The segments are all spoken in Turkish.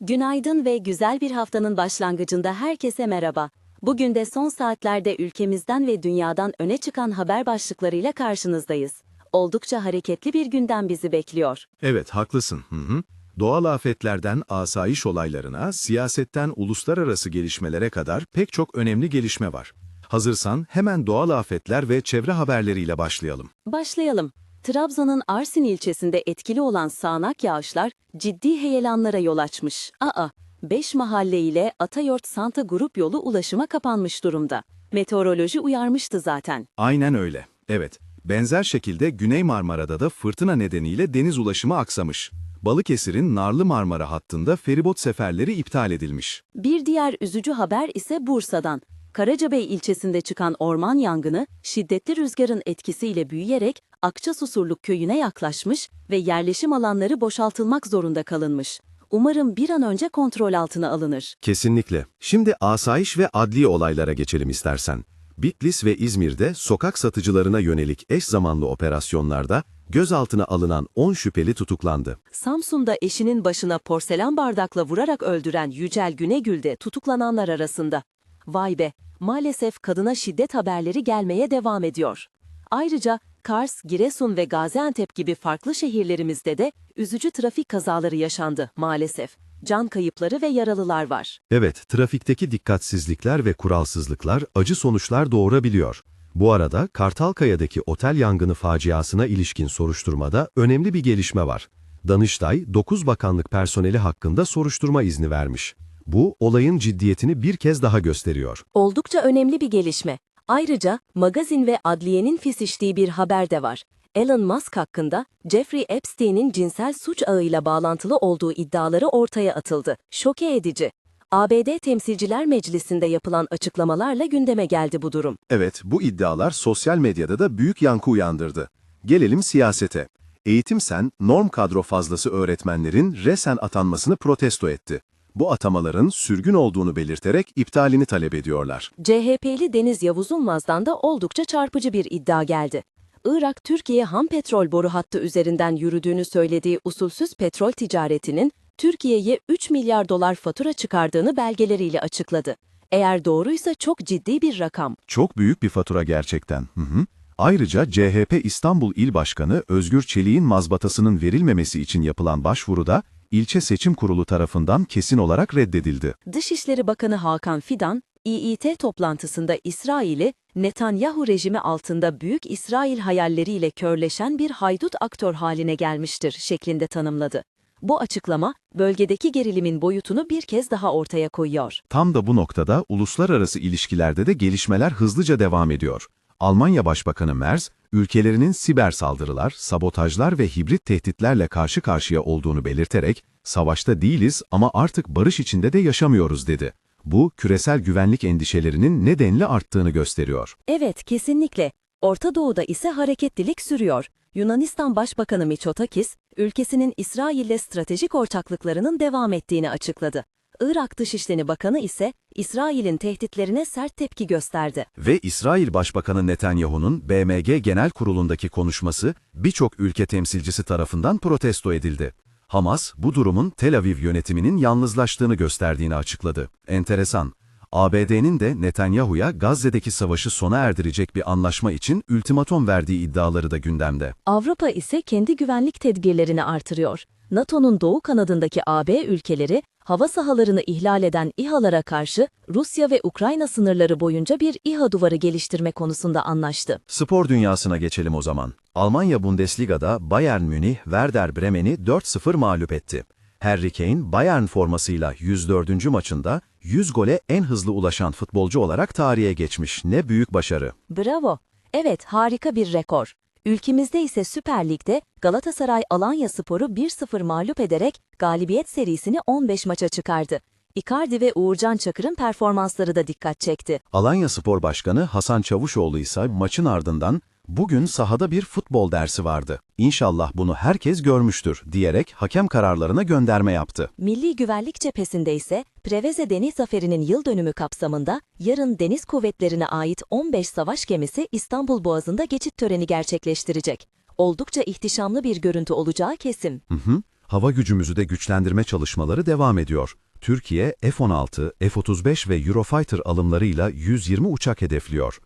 Günaydın ve güzel bir haftanın başlangıcında herkese merhaba. Bugün de son saatlerde ülkemizden ve dünyadan öne çıkan haber başlıklarıyla karşınızdayız. Oldukça hareketli bir gündem bizi bekliyor. Evet, haklısın. Hı hı. Doğal afetlerden asayiş olaylarına, siyasetten uluslararası gelişmelere kadar pek çok önemli gelişme var. Hazırsan hemen doğal afetler ve çevre haberleriyle başlayalım. Başlayalım. Trabzon'un Arsin ilçesinde etkili olan sağanak yağışlar ciddi heyelanlara yol açmış. Aa, 5 mahalle ile Atayort Santa Grup yolu ulaşıma kapanmış durumda. Meteoroloji uyarmıştı zaten. Aynen öyle. Evet, benzer şekilde Güney Marmara'da da fırtına nedeniyle deniz ulaşımı aksamış. Balıkesir'in Narlı Marmara hattında feribot seferleri iptal edilmiş. Bir diğer üzücü haber ise Bursa'dan. Karacabey ilçesinde çıkan orman yangını şiddetli rüzgarın etkisiyle büyüyerek Akçasusurluk köyüne yaklaşmış ve yerleşim alanları boşaltılmak zorunda kalınmış. Umarım bir an önce kontrol altına alınır. Kesinlikle. Şimdi asayiş ve adli olaylara geçelim istersen. Bitlis ve İzmir'de sokak satıcılarına yönelik eş zamanlı operasyonlarda gözaltına alınan 10 şüpheli tutuklandı. Samsun'da eşinin başına porselen bardakla vurarak öldüren Yücel Günegül de tutuklananlar arasında. Vay be, maalesef kadına şiddet haberleri gelmeye devam ediyor. Ayrıca Kars, Giresun ve Gaziantep gibi farklı şehirlerimizde de üzücü trafik kazaları yaşandı maalesef. Can kayıpları ve yaralılar var. Evet, trafikteki dikkatsizlikler ve kuralsızlıklar acı sonuçlar doğurabiliyor. Bu arada Kartalkaya'daki otel yangını faciasına ilişkin soruşturmada önemli bir gelişme var. Danıştay, 9 bakanlık personeli hakkında soruşturma izni vermiş. Bu, olayın ciddiyetini bir kez daha gösteriyor. Oldukça önemli bir gelişme. Ayrıca magazin ve adliyenin fisiştiği bir haber de var. Elon Musk hakkında Jeffrey Epstein'in cinsel suç ağıyla bağlantılı olduğu iddiaları ortaya atıldı. Şoke edici. ABD Temsilciler Meclisi'nde yapılan açıklamalarla gündeme geldi bu durum. Evet, bu iddialar sosyal medyada da büyük yankı uyandırdı. Gelelim siyasete. Eğitim Sen, norm kadro fazlası öğretmenlerin resen atanmasını protesto etti. Bu atamaların sürgün olduğunu belirterek iptalini talep ediyorlar. CHP'li Deniz Yavuz Ulmaz'dan da oldukça çarpıcı bir iddia geldi. Irak, Türkiye ham petrol boru hattı üzerinden yürüdüğünü söylediği usulsüz petrol ticaretinin Türkiye'ye 3 milyar dolar fatura çıkardığını belgeleriyle açıkladı. Eğer doğruysa çok ciddi bir rakam. Çok büyük bir fatura gerçekten. Hı hı. Ayrıca CHP İstanbul İl Başkanı Özgür Çelik'in mazbatasının verilmemesi için yapılan başvuruda ilçe seçim kurulu tarafından kesin olarak reddedildi. Dışişleri Bakanı Hakan Fidan, İİT toplantısında İsrail'i Netanyahu rejimi altında Büyük İsrail hayalleriyle körleşen bir haydut aktör haline gelmiştir şeklinde tanımladı. Bu açıklama, bölgedeki gerilimin boyutunu bir kez daha ortaya koyuyor. Tam da bu noktada uluslararası ilişkilerde de gelişmeler hızlıca devam ediyor. Almanya Başbakanı Merz, ülkelerinin siber saldırılar, sabotajlar ve hibrit tehditlerle karşı karşıya olduğunu belirterek, savaşta değiliz ama artık barış içinde de yaşamıyoruz dedi. Bu, küresel güvenlik endişelerinin nedenli arttığını gösteriyor. Evet, kesinlikle. Orta Doğu'da ise hareketlilik sürüyor. Yunanistan Başbakanı Mitsotakis, ülkesinin İsrail'le stratejik ortaklıklarının devam ettiğini açıkladı. Irak Dışişleri Bakanı ise İsrail'in tehditlerine sert tepki gösterdi. Ve İsrail Başbakanı Netanyahu'nun BMG Genel Kurulu'ndaki konuşması birçok ülke temsilcisi tarafından protesto edildi. Hamas, bu durumun Tel Aviv yönetiminin yalnızlaştığını gösterdiğini açıkladı. Enteresan. ABD'nin de Netanyahu'ya Gazze'deki savaşı sona erdirecek bir anlaşma için ultimatom verdiği iddiaları da gündemde. Avrupa ise kendi güvenlik tedbirlerini artırıyor. NATO'nun doğu kanadındaki AB ülkeleri, hava sahalarını ihlal eden İHA'lara karşı Rusya ve Ukrayna sınırları boyunca bir İHA duvarı geliştirme konusunda anlaştı. Spor dünyasına geçelim o zaman. Almanya Bundesliga'da Bayern Münih, Werder Bremen'i 4-0 mağlup etti. Harry Kane, Bayern formasıyla 104. maçında 100 gole en hızlı ulaşan futbolcu olarak tarihe geçmiş. Ne büyük başarı. Bravo. Evet, harika bir rekor. Ülkemizde ise Süper Lig'de Galatasaray Alanya Spor'u 1-0 mağlup ederek galibiyet serisini 15 maça çıkardı. Icardi ve Uğurcan Çakır'ın performansları da dikkat çekti. Alanya Spor Başkanı Hasan Çavuşoğlu ise maçın ardından bugün sahada bir futbol dersi vardı. İnşallah bunu herkes görmüştür diyerek hakem kararlarına gönderme yaptı. Milli Güvenlik Cephesi'nde ise Preveze Deniz Zaferi'nin yıl dönümü kapsamında yarın Deniz Kuvvetlerine ait 15 savaş gemisi İstanbul Boğazı'nda geçit töreni gerçekleştirecek. Oldukça ihtişamlı bir görüntü olacağı kesin. Hı hı. Hava gücümüzü de güçlendirme çalışmaları devam ediyor. Türkiye F-16, F-35 ve Eurofighter alımlarıyla 120 uçak hedefliyor.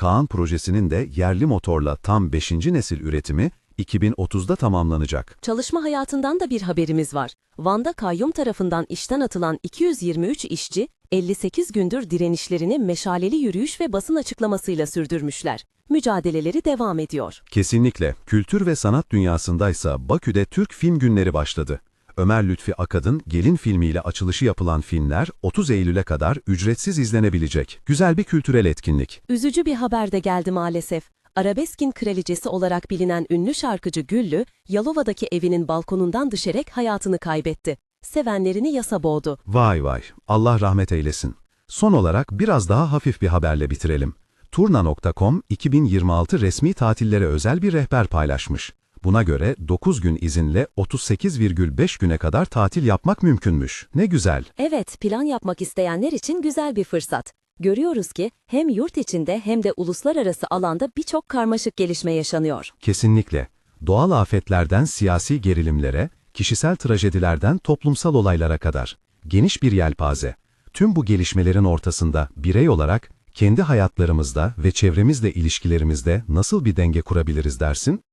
Kaan projesinin de yerli motorla tam 5. nesil üretimi 2030'da tamamlanacak. Çalışma hayatından da bir haberimiz var. Van'da kayyum tarafından işten atılan 223 işçi, 58 gündür direnişlerini meşaleli yürüyüş ve basın açıklamasıyla sürdürmüşler. Mücadeleleri devam ediyor. Kesinlikle. Kültür ve sanat dünyasındaysa Bakü'de Türk Film Günleri başladı. Ömer Lütfi Akad'ın Gelin filmiyle açılışı yapılan filmler 30 Eylül'e kadar ücretsiz izlenebilecek. Güzel bir kültürel etkinlik. Üzücü bir haber de geldi maalesef. Arabeskin kraliçesi olarak bilinen ünlü şarkıcı Güllü, Yalova'daki evinin balkonundan düşerek hayatını kaybetti. Sevenlerini yasa boğdu. Vay vay, Allah rahmet eylesin. Son olarak biraz daha hafif bir haberle bitirelim. Turna.com 2026 resmi tatillere özel bir rehber paylaşmış. Buna göre 9 gün izinle 38,5 güne kadar tatil yapmak mümkünmüş. Ne güzel. Evet, plan yapmak isteyenler için güzel bir fırsat. Görüyoruz ki hem yurt içinde hem de uluslararası alanda birçok karmaşık gelişme yaşanıyor. Kesinlikle. Doğal afetlerden siyasi gerilimlere, kişisel trajedilerden toplumsal olaylara kadar. Geniş bir yelpaze. Tüm bu gelişmelerin ortasında birey olarak kendi hayatlarımızda ve çevremizle ilişkilerimizde nasıl bir denge kurabiliriz dersin?